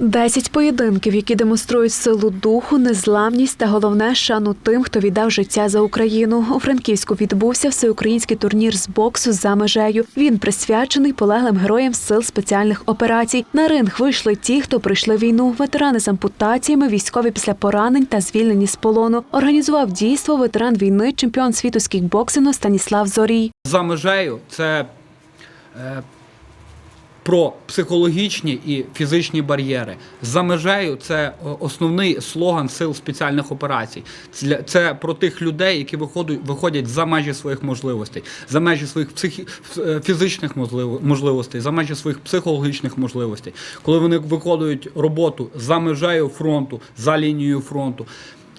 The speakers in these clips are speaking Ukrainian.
Десять поєдинків, які демонструють силу духу, незламність та головне шану тим, хто віддав життя за Україну. У Франківську відбувся всеукраїнський турнір з боксу за межею. Він присвячений полеглим героям сил спеціальних операцій. На ринг вийшли ті, хто пройшли війну, ветерани з ампутаціями, військові після поранень та звільнені з полону. Організував дійство ветеран війни, чемпіон світу з кікбоксингу Станіслав Зорій. За межею це е, про психологічні і фізичні бар'єри. За межею це основний слоган сил спеціальних операцій. Це про тих людей, які виходять, виходять за межі своїх можливостей, за межі своїх психі, е, фізичних можливостей, за межі своїх психологічних можливостей. Коли вони виконують роботу за межею фронту, за лінією фронту.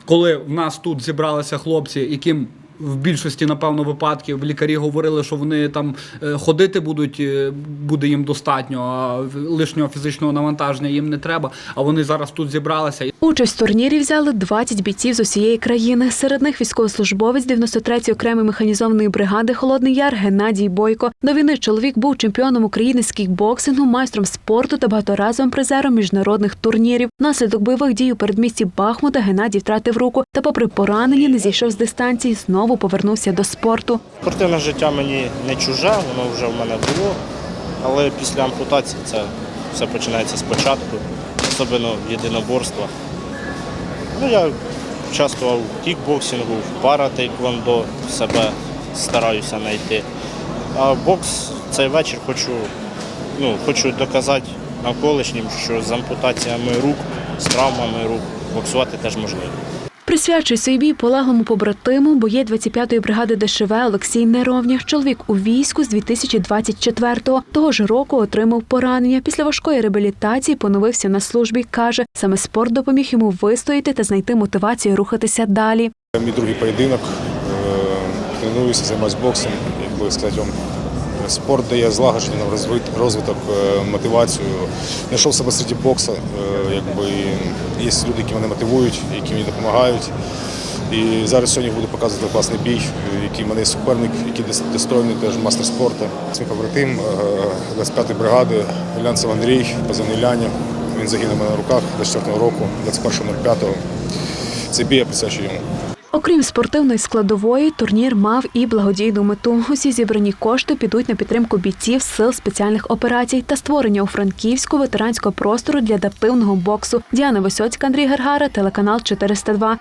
Коли в нас тут зібралися хлопці, яким в більшості, напевно, випадків лікарі говорили, що вони там е, ходити будуть, е, буде їм достатньо, а лишнього фізичного навантаження їм не треба. А вони зараз тут зібралися. Участь в турнірі взяли 20 бійців з усієї країни. Серед них військовослужбовець 93-ї окремої механізованої бригади Холодний Яр Геннадій Бойко. До війни чоловік був чемпіоном України з кікбоксингу, майстром спорту та багаторазовим призером міжнародних турнірів. Внаслідок бойових дій у передмісті Бахмута Геннадій втратив руку та, попри поранення, не зійшов з дистанції. Знову повернувся до спорту. Спортивне життя мені не чуже, воно вже в мене було. Але після ампутації це все починається спочатку, особливо єдиноборства. Ну, я участвував в кікбоксингу, в пара-тейквондо, себе стараюся знайти. А бокс цей вечір хочу, ну, хочу доказати навколишнім, що з ампутаціями рук, з травмами рук боксувати теж можливо. Присвячує свій бій полеглому побратиму боєць 25-ї бригади ДШВ Олексій Неровня. Чоловік у війську з 2024-го. Того ж року отримав поранення. Після важкої реабілітації поновився на службі. Каже, саме спорт допоміг йому вистояти та знайти мотивацію рухатися далі. Мій другий поєдинок. Е, Тренуюся, займаюся боксом. Як би сказати спорт дає злагодження, розвит- розвиток, е, мотивацію. Знайшов себе серед бокса. е, Якби є люди, які мене мотивують, які мені допомагають. І зараз сьогодні буду показувати класний бій, е, який в мене є суперник, який достойний, теж мастер спорту. Це мій побратим е, 25-ї бригади Глянцев Андрій, позивний Ляня. Він загинув мене на руках 24-го року, 21.05. Цей бій я присвячую йому. Окрім спортивної складової, турнір мав і благодійну мету. Усі зібрані кошти підуть на підтримку бійців сил спеціальних операцій та створення у Франківську ветеранського простору для адаптивного боксу. Діана Висоцька, Андрій Гаргара, телеканал 402.